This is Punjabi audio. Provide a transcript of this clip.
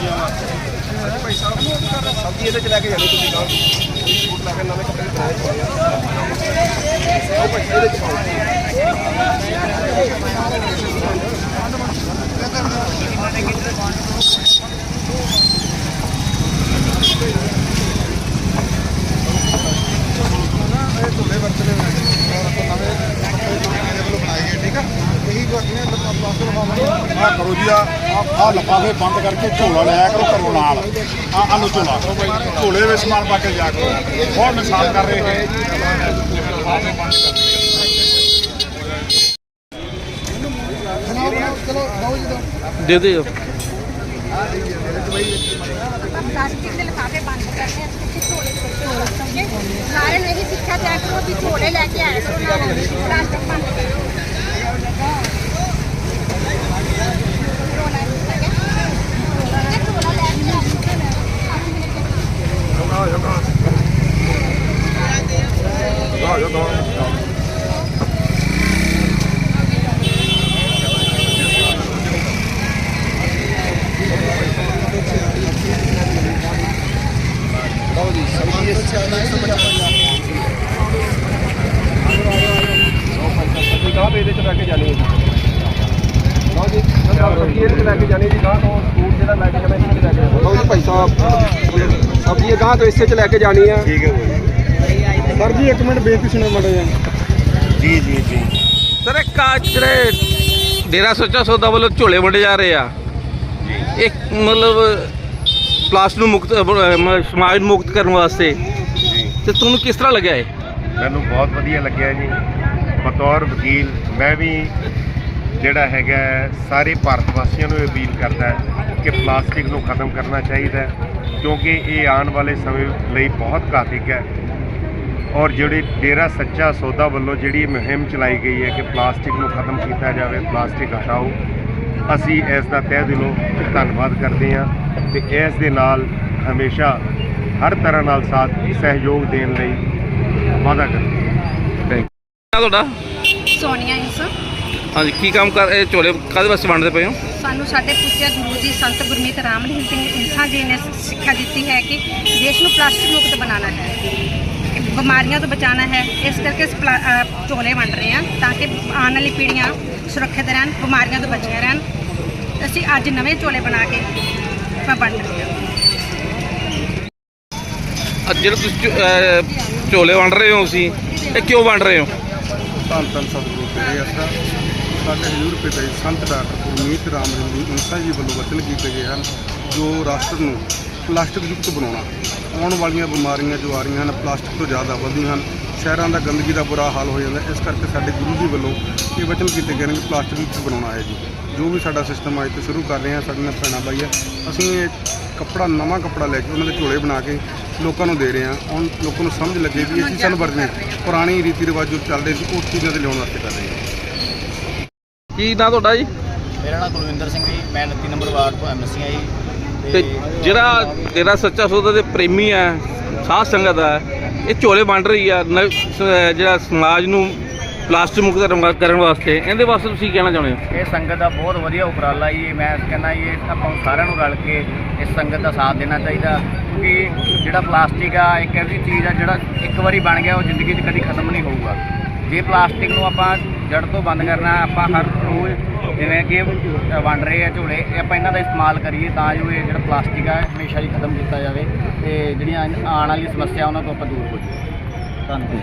ਸਬਜ਼ੀਆਂ ਵਾਸਤੇ ਸਬਜ਼ੀ ਇਹਦੇ ਚ ਲੈ ਕੇ ਜਾਣੀ ਤੁਸੀਂ ਨਾਲ। ਫੂਟ ਲਾ ਕੇ ਨਵੇਂ ਕੱਪੜੇ ਪਾਏ ਕਰੋ ਜੀ ਆ ਆ ਲਫਾਫੇ ਬੰਦ ਕਰਕੇ ਝੋਲਾ ਲਿਆ ਕਰੋ ਘਰੋਂ ਨਾਲ। ਆ ਆਲੂ ਝੋਲਾ। ਝੋਲੇ ਵਿੱਚ ਸਮਾਨ ਪਾ ਕੇ ਲਿਆ ਕਰੋ। ਬਹੁਤ ਨੁਕਸਾਨ ਕਰ ਰਹੇ ਹੈ ਲਿਫਾਫੇ ਬੰਦ ਕਰਕੇ ਦੇ ਦਿਓ। ਪਲਾਸਟਿਕ ਦੇ ਲਿਫਾਫੇ ਬੰਦ ਕਰਨੇ ਅਸੀਂ ਕਿੱਥੇ ਝੋਲੇ ਝੋਲੇ ਸਮਝੇ ਸਾਰਿਆਂ ਨੂੰ ਇਹੀ ਸਿੱਖਿਆ ਦਿਆ ਕਰੋ ਵੀ ਝੋਲੇ ਲੈ ਕੇ ਆਇਆ ਕਰੋ ਨਾਲ ਪਲਾਸਟਿਕ ਬੰਦ ਕਰੋ। ਗਾਹ ਇਹਦੇ ਚ ਲੈ ਕੇ ਜਾਣੀ ਹੈ ਜੀ ਲਓ ਜੀ ਸਬਜ਼ੀ ਲੈ ਕੇ ਜਾਣੀ ਜੀ ਗਾਹ ਤੋਂ ਫੂਡ ਜਿਹੜਾ ਲੈ ਕੇ ਜਾਣਾ ਇਹਦੇ ਲੈ ਕੇ ਜਾਣਾ ਲਓ ਜੀ ਭਾਈ ਸਾਹਿਬ ਸਬਜ਼ੀ ਗਾਹ ਤੋਂ ਇਸੇ ਚ ਲੈ ਕੇ ਜਾਣੀ ਆ ਠੀਕ ਹੈ ਸਰ ਜੀ ਇੱਕ ਮਿੰਟ ਬੇਨਤੀ ਸੁਣੋ ਮੜਾ ਜੀ ਜੀ ਜੀ ਸਰ ਇਹ ਕਾ ਜਿਹੜੇ ਡੇਰਾ ਸੋਚਾ ਸੌਦਾ ਵੱਲੋਂ ਝੋਲੇ ਵੰਡੇ ਜਾ ਰਹੇ ਆ, ਇੱਕ ਮਤਲਬ ਪਲਾਸਟਿਕ ਨੂੰ ਮੁਕਤ ਅਹ, ਮ- ਸਮਾਜ ਨੂੰ ਮੁਕਤ ਕਰਨ ਵਾਸਤੇ। ਜੀ। ਤੇ ਤੁਹਾਨੂੰ ਕਿਸ ਤਰ੍ਹਾਂ ਲੱਗਿਆ ਇਹ? ਮੈਨੂੰ ਬਹੁਤ ਵਧੀਆ ਲੱਗਿਆ ਜੀ। ਬਤੌਰ ਵਕੀਲ ਮੈਂ ਵੀ ਜਿਹੜਾ ਹੈਗਾ ਹੈ, ਸਾਰੇ ਭਾਰਤ ਵਾਸੀਆਂ ਨੂੰ ਅਪੀਲ ਕਰਦਾ ਹੈ ਕਿ ਪਲਾਸਟਿਕ ਨੂੰ ਖਤਮ ਕਰਨਾ ਚਾਹੀਦਾ ਹੈ ਕਿਉਂਕਿ ਇਹ ਆਉਣ ਵਾਲੇ ਸਮੇਂ ਲਈ ਬਹੁਤ ਘਾਤਕ ਹੈ। ਔਰ ਜਿਹੜੀ ਡੇਰਾ ਸੱਚਾ ਸੌਦਾ ਵੱਲੋਂ ਜਿਹੜੀ ਮੁਹਿੰਮ ਚਲਾਈ ਗਈ ਹੈ ਕਿ ਪਲਾਸਟਿਕ ਨੂੰ ਖਤਮ ਕੀਤਾ ਜਾਵੇ ਪਲਾਸਟਿਕ ਹਟਾਓ ਅਸੀਂ ਇਸ ਦਾ ਤਹਿ ਦਿਲੋਂ ਧੰਨਵਾਦ ਕਰਦੇ ਹਾਂ ਤੇ ਇਸ ਦੇ ਨਾਲ ਹਮੇਸ਼ਾ ਹਰ ਤਰ੍ਹਾਂ ਨਾਲ ਸਾਥ ਸਹਿਯੋਗ ਦੇਣ ਲਈ ਵਾਅਦਾ ਕਰਦੇ ਹਾਂ। ਆ ਤੁਹਾਡਾ? ਸੋਨੀਆ ਇੰਸ ਹਾਂਜੀ ਕੀ ਕੰਮ ਕਰ ਇਹ ਝੋਲੇ ਕਾਹਦੇ ਵਾਸਤੇ ਵੰਡਦੇ ਪਏ ਹੋ? ਸਾਨੂੰ ਸਾਡੇ ਪੁੱਜਿਆ ਗੁਰੂ ਜੀ ਸੰਤ ਗੁਰਮੀਤ ਰਾਮਲੀਨ ਸਿੰਘ ਇੰਸਾਂ ਜੀ ਨੇ ਸਿੱਖਿਆ ਦਿੱਤੀ ਹੈ ਕਿ ਦੇਸ਼ ਨੂੰ ਪਲਾਸਟਿਕ ਮੁਕਤ ਬਣਾਉਣਾ ਹੈ। ਬਿਮਾਰੀਆਂ ਤੋਂ ਬਚਾਉਣਾ ਹੈ। ਇਸ ਕਰਕੇ ਝੋਲੇ ਵੰਡ ਰਹੇ ਹਾਂ ਤਾਂ ਕਿ ਆਉਣ ਵਾਲੀ ਪੀੜ੍ਹੀਆਂ ਸੁਰੱਖਿਅਤ ਰਹਿਣ ਬਿਮਾਰੀਆਂ ਤੋਂ ਬਚੀਆਂ ਰਹਿਣ। ਅਸੀਂ ਅੱਜ ਨਵੇਂ ਝੋਲੇ ਬਣਾ ਕੇ ਆਪਾਂ ਵੰਡ ਰਹੇ ਹਾਂ। ਅੱਜ ਜਿਹੜੇ ਤੁਸੀਂ ਝੋ- ਅਹ, ਝੋਲੇ ਵੰਡ ਰਹੇ ਹੋ ਤੁਸੀਂ ਇਹ ਕਿਉਂ ਵੰਡ ਰਹੇ ਹੋ? ਧੰਨ ਧੰਨ ਸਤਿਗੁਰੂ ਤੇਰੇ ਅਸਾ ਸਾਡੇ ਹਜ਼ੂਰ ਪਿਤਾ ਜੀ ਸੰਤ ਡਾਕਟਰ ਗੁਰਮੀਤ ਰਾਮ ਰਿੰਦੀ ਇੰਸਾ ਜੀ ਵੱਲੋਂ ਵਚਨ ਕੀਤੇ ਗਏ ਹਨ ਜੋ ਰਾਸ਼ਟਰ ਨੂੰ ਪਲਾਸਟਿਕ ਮੁਕਤ ਬਣਾਉਣਾ ਆਉਣ ਵਾਲੀਆਂ ਬਿਮਾਰੀਆਂ ਜੋ ਆ ਰਹੀਆਂ ਹਨ ਪਲਾਸਟਿਕ ਤੋਂ ਜ਼ਿਆਦਾ ਵਧੀਆਂ ਹਨ ਸ਼ਹਿਰਾਂ ਦਾ ਗੰਦਗੀ ਦਾ ਬੁਰਾ ਹਾਲ ਹੋ ਜਾਂਦਾ ਇਸ ਕਰਕੇ ਸਾਡੇ ਗੁਰੂ ਜੀ ਵੱਲੋਂ ਇਹ ਵਚਨ ਕੀਤੇ ਗਏ ਨੇ ਕਿ ਪਲਾਸਟਿਕ ਮੁਕਤ ਬਣਾਉਣਾ ਹੈ ਜੀ? ਜੋ ਵੀ ਸਾਡਾ ਸਿਸਟਮ ਅੱਜ ਤੋਂ ਸ਼ੁਰੂ ਕਰ ਰਹੇ ਹਾਂ ਸਾਡੇ ਨਾਲ ਭੈਣਾਂ ਬਾਈ ਹੈ ਅਸੀਂ ਇਹ ਕੱਪੜਾ ਨਵਾਂ ਕੱਪੜਾ ਲੈ ਕੇ ਉਹਨਾਂ ਦੇ ਝੋਲੇ ਬਣਾ ਕੇ ਲੋਕਾਂ ਨੂੰ ਦੇ ਰਹੇ ਹਾਂ। ਹੁਣ ਲੋਕਾਂ ਨੂੰ ਸਮਝ ਲੱਗੇ ਵੀ ਇਹ ਚੀਜ਼ ਸਾਨੂੰ ਵਰਤਣੀ ਪੁਰਾਣੀ ਰੀਤੀ ਰਿਵਾਜ ਜੋ ਚੱਲਦੇ ਸੀ ਉਹ ਚੀਜ਼ਾਂ ਤੇ ਲਿਆਉਣ ਵਾਸਤੇ ਕਰ ਰਹੇ ਹਾਂ। ਕੀ ਨਾਂ ਤੁਹਾਡਾ ਜੀ? ਮੇਰਾ ਨਾਮ ਕੁਲਵਿੰਦਰ ਸਿੰਘ ਜੀ। ਮੈਂ 29 ਨੰਬਰ ਵਾਰਡ ਤੋਂ ਐਮਸੀ ਆ ਜੀ ਤੇ ਜਿਹੜਾ ਡੇਰਾ ਸੱਚਾ ਸੌਦਾ ਦੇ ਪ੍ਰੇਮੀ ਆ ਸਾਧ ਸੰਗਤ ਆ ਇਹ ਝੋਲੇ ਵੰਡ ਰਹੀ ਆ। ਨ- ਸ- ਜਿਹੜਾ ਸਮਾਜ ਨੂੰ ਪਲਾਸਟਿਕ ਮੁਕਤ ਕਰਨ- ਵਾਸਤੇ। ਇਹਦੇ ਵਾਸਤੇ ਤੁਸੀਂ ਕਹਿਣਾ ਚਾਹੁੰਦੇ ਹੋ? ਇਹ ਸੰਗਤ ਦਾ ਬਹੁਤ ਵਧੀਆ ਉਪਰਾਲਾ ਜੀ। ਮੈਂ ਕਹਿੰਦਾ ਜੀ, ਇਹ ਆਪਾਂ ਸਾਰਿਆਂ ਨੂੰ ਰਲ ਕੇ ਇਸ ਸੰਗਤ ਦਾ ਸਾਥ ਦੇਣਾ ਚਾਹੀਦਾ। ਕਿਉਂਕਿ ਜਿਹੜਾ ਪਲਾਸਟਿਕ ਆ, ਇੱਕ ਐਸੀ ਚੀਜ਼ ਆ, ਜਿਹੜਾ ਇੱਕ ਵਾਰੀ ਬਣ ਗਿਆ, ਉਹ ਜ਼ਿੰਦਗੀ 'ਚ ਕਦੀ ਖਤਮ ਨਹੀਂ ਹੋਊਗਾ। ਜੇ ਪਲਾਸਟਿਕ ਨੂੰ ਆਪਾਂ ਜੜ ਤੋਂ ਬੰਦ ਕਰਨਾ, ਆਪਾਂ ਹਰ ਰੋਜ਼ ਜਿਵੇਂ ਕਿ ਇਹ ਵੰਡ ਰਹੇ ਆ ਝੋਲੇ, ਇਹ ਆਪਾਂ ਇਹਨਾਂ ਦਾ ਇਸਤੇਮਾਲ ਕਰੀਏ ਤਾਂ ਜੋ ਇਹ ਜਿਹੜਾ ਪਲਾਸਟਿਕ ਆ, ਹਮੇਸ਼ਾ ਹੀ ਖਤਮ ਕੀਤਾ ਜਾਵੇ ਤੇ ਜਿਹੜੀਆਂ ਆਉਣ ਵਾਲੀਆਂ ਸਮੱਸਿਆ ਉਹਨਾਂ ਤੋਂ ਆਪਾਂ ਦੂਰ ਹੋ ਜਾਈਏ। ਧੰਨਵਾਦ।